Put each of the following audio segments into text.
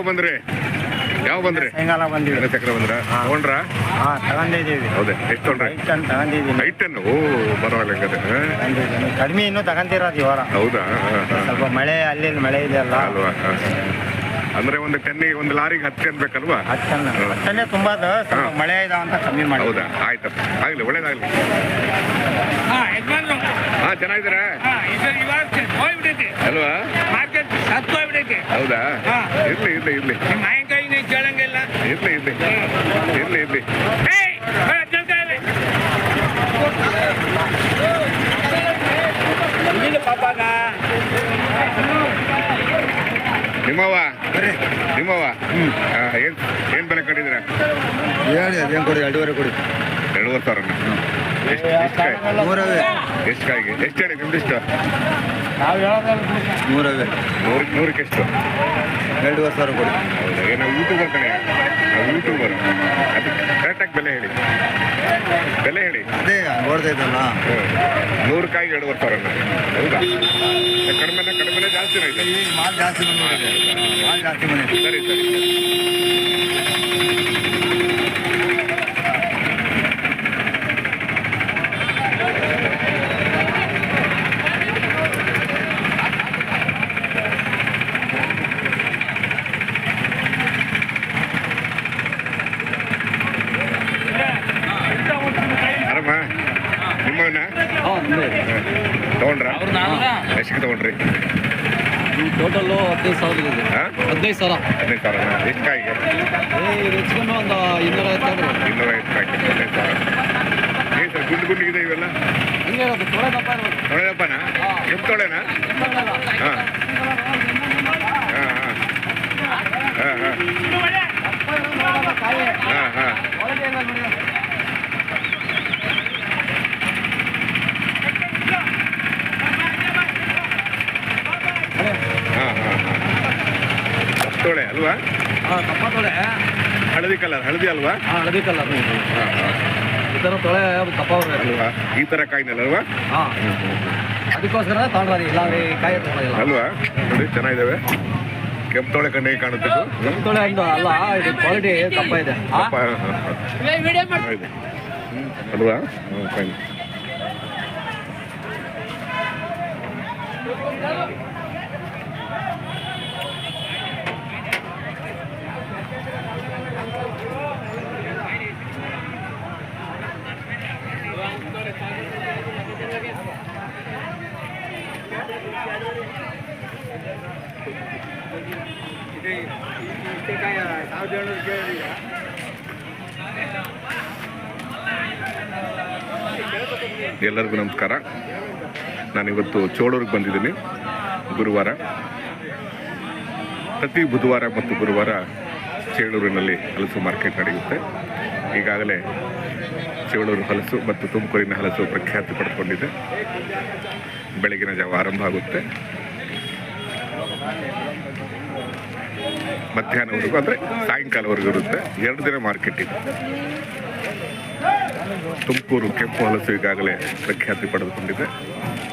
ಯಾವ ಬಂದ್ರಿ? ಯಾವ ಬಂದ್ರಿ? ಸಾಯಂಕಾಲ ಬಂದಿವಿ. ಚಕ್ರ ಬಂದ್ರ? ತಗೊಂಡ್ರ? ಹಾಂ ತಗೊಂಡಿದ್ದೀವಿ. ಹೌದೇ ಎಷ್ಟು ತೊಗೊಂಡ್ರಿ? ಅಂತ ತಗೊಂಡಿದ್ದೀನಿ. ಐಟ್ ಟೆನ್ ಓ ಪರವಾಗಿಲ್ಲ ಹಂಗಾದ್ರೆ? ತಗೊಂಡಿದ್ದೀನಿ. ಕಡಿಮೆ ಇನ್ನೂ ತಗೊಂತಿರೋದು ಈ ವಾರ. ಹೌದಾ? ಹಾ, ಹಾ. ಸ್ವಲ್ಪ ಮಳೆ ಅಲ್ಲಿ ಮಳೆ ಇದೆಯಲ್ಲ ಅಲ್ವಾ? ಹಾ. ಅಂದ್ರೆ ಒಂದು ಟೆನ್ ಒಂದು ಲಾರಿಗೆ ಹತ್ತು ಟೆನ್ ಬೇಕಲ್ವಾ? ಹತ್ತನ್ನ ಹತ್ತನ್ನೇ ತುಂಬಾದ ಸ್ವಲ್ಪ ಮಳೆ ಇದಾವ ಅಂತ ಕಮ್ಮಿ ಮಾಡಿ. ಹೌದಾ? ಆಯ್ತಪ್ಪ. ಆಗ್ಲಿ ಒಳ್ಳೇದಾಗ್ಲಿ. ಹಾ ಯಜಮಾನ್ರು ಹಾ ಚೆನ್ನಾಗಿದ್ದೀರಾ? ಹಾ ಇದು ಇವಾಗ ಹೋಗ್ಬಿಟ್ಟೈತಿ ಅಲ್ವಾ? ಅದಕ್ಕೆ. ಹೌದಾ? ಇರ್ಲಿ ಇರ್ಲಿ ಇರ್ಲಿ. ನಿಮ್ಮ ಮಾಯಂಕಾಯಿ ನೀನು ಕೇಳಂಗಿಲ್ಲ. ಇರ್ಲಿ ಇರ್ಲಿ. ಇರ್ಲಿ ಇರ್ಲಿ. ನಿಮ್ಮವ್ವ? ನಿಮ್ಮವ್ವ ಹಾ, ಏನ್ ಏನ್ ಬೆಲೆ ಕಟ್ಟಿದ್ದೀರಾ? ಹೇಳಿ ಅದೇನು ಕೊಡಿ ಎರಡೂವರೆ ಕೊಡಿ. ಎರಡೂವರೆ ಸಾವಿರ ಎಷ್ಟು ಎಷ್ಟು ಕಾಯಿ? ನೂರವೇ ಎಷ್ಟು ಕಾಯಿಗೆ? ಎಷ್ಟು ಹೇಳಿ ನಿಮ್ದು ಇಷ್ಟ? ನಾವು ಹೇಳೋದಲ್ಲ ನೂರವೇ ನೂರು ನೂರಕ್ಕೆ ಎಷ್ಟು? ಎರಡೂವರೆ ಸಾವಿರ ಕೊಡಿ. ಹೌದಾ? ನಾವು ಯೂಟ್ಯೂಬರ್ ಕಣೆ. ನಾವು ಯೂಟ್ಯೂಬರ್ ಅದಕ್ಕೆ ಕರೆಕ್ಟಾಗಿ ಬೆಲೆ ಹೇಳಿ. ಬೆಲೆ ಹೇಳಿ. ಅದೇ ನೋಡ್ತಾ ಇದ್ದಲ್ಲ. ನೂರು ಕಾಯಿಗೆ ಎರಡೂವರೆ ಸಾವಿರ ಹೌದಾ? ಕಡಿಮೆನ ಕಡಿಮೆನೇ ಜಾಸ್ತಿನೇ ಇದೆ ಮಾಲ್ ಜಾಸ್ತಿ ಬಂದಿದೆ ಮಾಲ್ ಜಾಸ್ತಿ ಬಂದಿದೆ ಸರಿ ಸರಿ ಆರಾಮ ನಿಮ್ಮವನ್ನ ತಗೊಂಡ್ರ ಎಷ್ಟಕ್ಕೆ ತಗೊಂಡ್ರಿ ಟೋಟಲ್ಲು ಹದಿನೈದು ಸಾವಿರ ಇದೆ. ಹಾ? ಹದಿನೈದು ಸಾವಿರ. ಹದಿನೈದು ಸಾವಿರ ಎಷ್ಟು ಕಾಯಿಗೆ? ಹೆಚ್ಕೊಂಡು ಒಂದು ಇನ್ನೂರ ಐದು ಇನ್ನೂರ ಐದು ಕಾಯಿ ಹದಿನೈದು ಸಾವಿರ. ಏನ್ ಸರ್ ಗುಂಡು ಗುಂಡಿಗಿದೆ ಇವೆಲ್ಲ? ಹಂಗೆ ಇರೋದು ತೊಳೆ ದಪ್ಪ ಇರೋದು. ತೊಳೆದಪ್ಪನ ಕೆಂಪು ತೊಳೆನಾ? ಹಾಂ ಹಾಂ ಹಾಂ ಹಾಂ ಹಾಂ ಹಾಂ ಹಾಂ ಹಾಂ ತೊಳೆ ಅಲ್ವಾ ಹಾಂ ದಪ್ಪ ತೊಳೆ ಹಳದಿ ಕಲರ್ ಹಳದಿ ಅಲ್ವಾ? ಹಾಂ ಹಳದಿ ಕಲರ್. ಈ ಥರ ತೊಳೆ ಬರುತ್ತೆ ಅಲ್ವಾ? ಈ ಥರ ಕಾಯಿನಲ್ಲ ಅಲ್ವಾ? ಹಾಂ. ಅದಕ್ಕೋಸ್ಕರ ತಗೊಂಡ್ರಿ ಇಲ್ಲ ರೀ ಕಾಯಿ ತೊಗೊಳಗಿಲ್ಲ ಅಲ್ವಾ? ನೋಡಿ ಚೆನ್ನಾಗಿದ್ದಾವೆ ಕೆಂಪು ತೊಳೆ ಕಣ್ಣಿಗೆ ಕಾಣುತ್ತೆ ಕೆಂಪು ತೊಳೆ ಒಂದು ಅಲ್ಲ ಇದು ಕ್ವಾಲಿಟಿ ತಪ್ಪ ಇದೆ. ಅಲ್ವಾ? ಅಪ್ಪ, ಎಲ್ಲರಿಗೂ ನಮಸ್ಕಾರ. ನಾನಿವತ್ತು ಚೋಳೂರಿಗೆ ಬಂದಿದ್ದೀನಿ ಗುರುವಾರ. ಪ್ರತಿ ಬುಧವಾರ ಮತ್ತು ಗುರುವಾರ ಚೇಳೂರಿನಲ್ಲಿ ಹಲಸು ಮಾರ್ಕೆಟ್ ನಡೆಯುತ್ತೆ. ಈಗಾಗಲೇ ಚೇಳೂರು ಹಲಸು ಮತ್ತು ತುಮಕೂರಿನ ಹಲಸು ಪ್ರಖ್ಯಾತಿ ಪಡ್ಕೊಂಡಿದೆ. ಬೆಳಗಿನ ಜಾವ ಆರಂಭ ಆಗುತ್ತೆ. ಮಧ್ಯಾಹ್ನವರೆಗೂ ಅಂದರೆ ಸಾಯಂಕಾಲವರೆಗೂ ಇರುತ್ತೆ. ಎರಡು ದಿನ ಮಾರ್ಕೆಟ್ ಇದೆ. ತುಮಕೂರು ಕೆಂಪು ಹಲಸು ಈಗಾಗಲೇ ಪ್ರಖ್ಯಾತಿ ಪಡೆದುಕೊಂಡಿದೆ.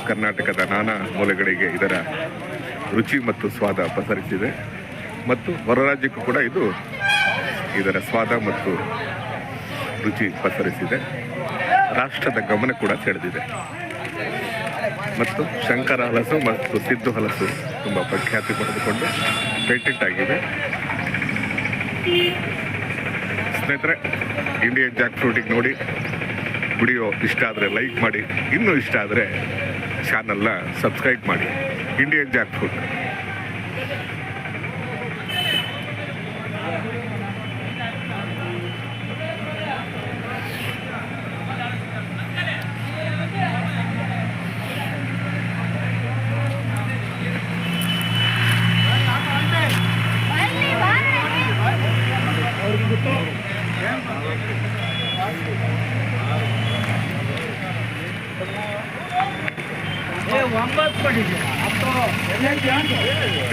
ಕರ್ನಾಟಕದ ನಾನಾ ಮೂಲೆಗಳಿಗೆ ಇದರ ರುಚಿ ಮತ್ತು ಸ್ವಾದ ಪಸರಿಸಿದೆ. ಮತ್ತು ಹೊರ ರಾಜ್ಯಕ್ಕೂ ಕೂಡ ಇದು ಇದರ ಸ್ವಾದ ಮತ್ತು ರುಚಿ ಪಸರಿಸಿದೆ. ರಾಷ್ಟ್ರದ ಗಮನ ಕೂಡ ಸೆಳೆದಿದೆ. ಮತ್ತು ಶಂಕರ ಹಲಸು ಮತ್ತು ಸಿದ್ದು ಹಲಸು ತುಂಬ ಪ್ರಖ್ಯಾತಿ ಪಡೆದುಕೊಂಡು ಪೇಟೆಂಟ್ ಆಗಿದೆ. ಸ್ನೇಹಿತರೆ ಇಂಡಿಯನ್ ಜಾಕ್ ಫ್ರೂಟಿಗೆ ನೋಡಿ, ವಿಡಿಯೋ ಇಷ್ಟ ಆದರೆ ಲೈಕ್ ಮಾಡಿ, ಇನ್ನೂ ಇಷ್ಟ ಆದರೆ ಚಾನಲ್ನ ಸಬ್ಸ್ಕ್ರೈಬ್ ಮಾಡಿ. ಇಂಡಿಯನ್ ಜಾಕ್ ಫ್ರೂಟ್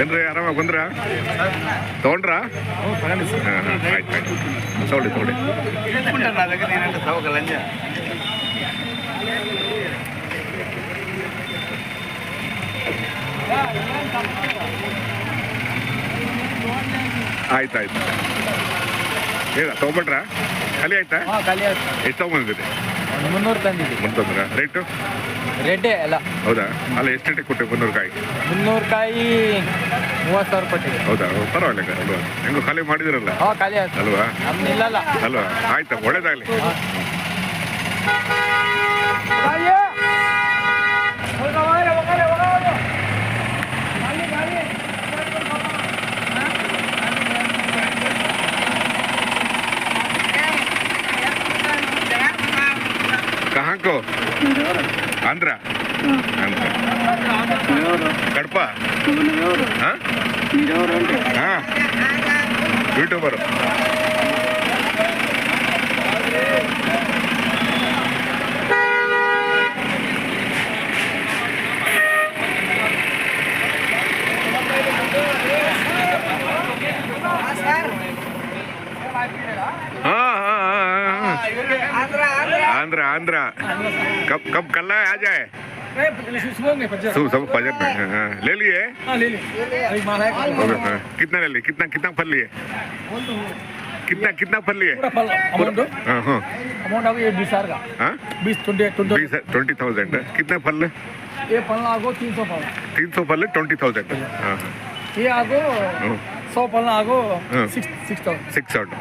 ಏನ್ರಿ ಆರಾಮ ಬಂದ್ರ? ತಗೊಂಡ್ರ? ತಗೊಳ್ಳಿ ತಗೊಳ್ಳಿ. ಆಯ್ತು ಆಯ್ತು. ಹೇಳ ತೊಗೊಂಬಿಟ್ರಾ ಖಾಲಿ ಆಯ್ತಾ? ಎಷ್ಟು ತೊಗೊಂಬಂದಿದೆ ಮುನ್ನೂರು ತಂದಿದ್ದೀವಿ. ರೇಟು? ರೆಡ್ಡೆ ಎಲ್ಲ ಹೌದಾ ಅಲ್ಲ ಎಷ್ಟು ರೇಟಿಗೆ ಕೊಟ್ಟೆ ಮುನ್ನೂರು ಕಾಯಿ ಮುನ್ನೂರು ಕಾಯಿ ಮೂವತ್ತು ಸಾವಿರ ಕೊಟ್ಟಿದೆ ಹೌದಾ ಓ, ಪರವಾಗಿಲ್ಲ ಅಲ್ವಾ ಹೆಂಗೋ ಖಾಲಿ ಮಾಡಿದಿರಲ್ಲ ಹಾಂ ಖಾಲಿ ಆಯ್ತು ಅಲ್ವಾ ನಮ್ದು ಇಲ್ಲಲ್ಲ ಅಲ್ವಾ ಆಯ್ತಾ ಒಳ್ಳೇದಾಗಲಿ कहाँ को ಆಂಧ್ರ? ಕಡಪ? ಹಾಂ? ಯೂಟ್ಯೂಬರು? आंध्रा आंध्रा। कब कब कल आ जाए। सब में हाँ, हाँ। ले लिए? हाँ। कितना ले लिए? कितना कितना फल लिए? कितना कितना फल लिए? Twenty thousand. कितना फल? ये तीन सौ फल। तीन सौ फल ट्वेंटी थाउज़ेंड। ये आगो सौ फल आगो six six thousand six thousand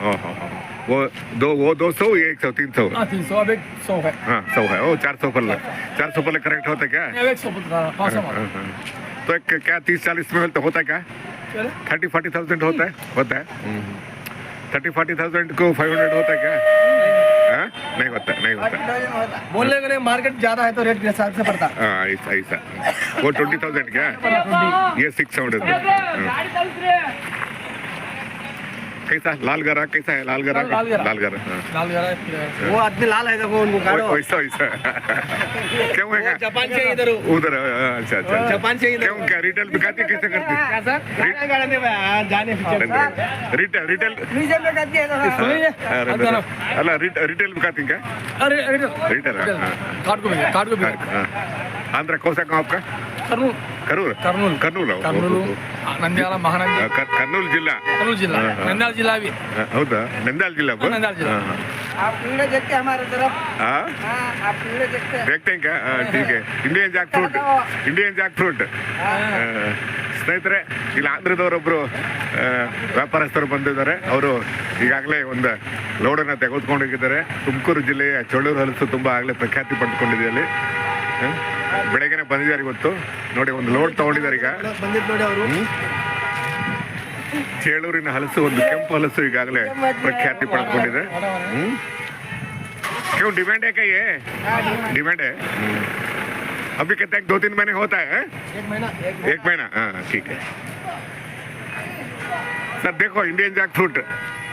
वो दो वो दो सौ ये एक सौ तीन सौ। हाँ तीन सौ अब एक सौ है। हाँ सौ है। वो चार सौ फल चार सौ फल करेक्ट होता क्या? एक सौ पाँच सौ हाँ, हाँ। तो एक क्या तीस चालीस में तो होता है क्या थर्टी फोर्टी थाउज़ेंड होता है? होता है। थर्टी फोर्टी थाउज़ेंड को फाइव हंड्रेड होता है क्या हाँ? नहीं होता नहीं होता। बोलने के लिए मार्केट ज़्यादा है तो रेट के हिसाब से पड़ता। है हाँ ऐसा ऐसा। वो ट्वेंटी थाउज़ेंड क्या? ये सिक्स हंड्रेड कैसा? लाल गरा कैसा है? लाल गरा? लाल गरा। लाल गरा लाल गरा हाँ। वो आदमी लाल है देखो उनको कारो काटो वैसा वैसा क्यों है? क्या जापान से इधर उधर हाँ, हाँ, अच्छा अच्छा, अच्छा जापान से इधर क्यों? क्या रिटेल बिकाती कैसे करती कैसा गाड़ा दे जाने फिर रिटेल रिटेल रिटेल बिकाती है अरे रिटेल रिटेल बिकाती क्या? अरे रिटेल रिटेल कार्ड को कार्ड को आंध्र कौन सा आपका? कर्नूल करूर कर्नूल कर्नूल हो, कर्नूल हो, हो, हो। ನಂದ್ಯಾಲ ಮಹಾನಂದಿ ಆ, ಕರ್- ಕರ್ನೂಲ್ ಜಿಲ್ಲಾ कर्नूल जिला हाँ, हाँ। नंद्याल जिला भी ಆ, ಹೌದಾ ನಂದ್ಯಾಲ್ ಜಿಲ್ಲಾ हाँ, नंद्याल जिला। हाँ, आप वीडियो देखते हैं हमारे तरफ हाँ। हाँ? हाँ आप वीडियो देखते हैं देखते हैं क्या हाँ, ठीक है Indian jackfruit Indian jackfruit ಸ್ನೇಹಿತರೆ ಇಲ್ಲಿ ಆಂಧ್ರದವರೊಬ್ಬರು ವ್ಯಾಪಾರಸ್ಥರು ಬಂದಿದ್ದಾರೆ ಅವರು ಈಗಾಗಲೇ ಒಂದು ಲೋಡನ್ನು ತೆಗೆದುಕೊಂಡಿದ್ದಾರೆ ತುಮಕೂರು ಜಿಲ್ಲೆಯ ಚಳ್ಳೂರು ಹಲಸು ತುಂಬ ಆಗಲೇ ಪ್ರಖ್ಯಾತಿ ಪಡೆದುಕೊಂಡಿದೆ ಅಲ್ಲಿ ಹ? ಬೆಳಗ್ಗೆನೆ ಬಂದಿದ್ದಾರೆ ಇವತ್ತು ನೋಡಿ ಒಂದು ಲೋಡ್ ತಗೊಂಡಿದ್ದಾರೆ ಈಗ ಬಂದಿದ್ದು ನೋಡಿ ಅವರು ಹ್ಮ್? ಚೇಳೂರಿನ ಹಲಸು ಒಂದು ಕೆಂಪು ಹಲಸು ಈಗಾಗಲೇ ಪ್ರಖ್ಯಾತಿ ಪಡೆದುಕೊಂಡಿದೆ ಹ್ಮ್ क्यों डिमांड है क्या ये डिमांड है हम्म। अभी कितने दो तीन महीने होता है एक महीना एक एक महीना हाँ ठीक है सर देखो इंडियन जैक फ्रूट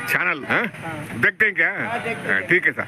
चैनल हाँ देखते हैं क्या हाँ, ठीक है सर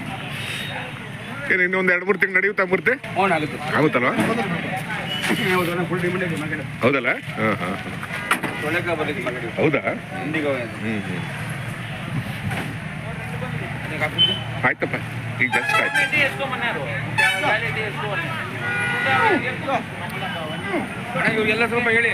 ಏನು ಇನ್ನೊಂದು ಎರಡು ಮೂರು ತಿಂಗಳು ನಡೆಯುತ್ತಾ ಮೂರ್ತಿ? ಆಗುತ್ತಲ್ವಾ? ಫುಲ್ ಡಿಮಾಂಡ್ ಇದೆ ಹೌದಲ್ಲ? ಹಾಂ ಹಾಂ ಹೌದಾ? ಇಂಡಿಗೋ ಹ್ಞೂ ಹ್ಞೂ ಆಯ್ತಪ್ಪ ಈಗ ಜಸ್ಟ್ ಆಯ್ತು. ಎಲ್ಲ ಸ್ವಲ್ಪ ಹೇಳಿ.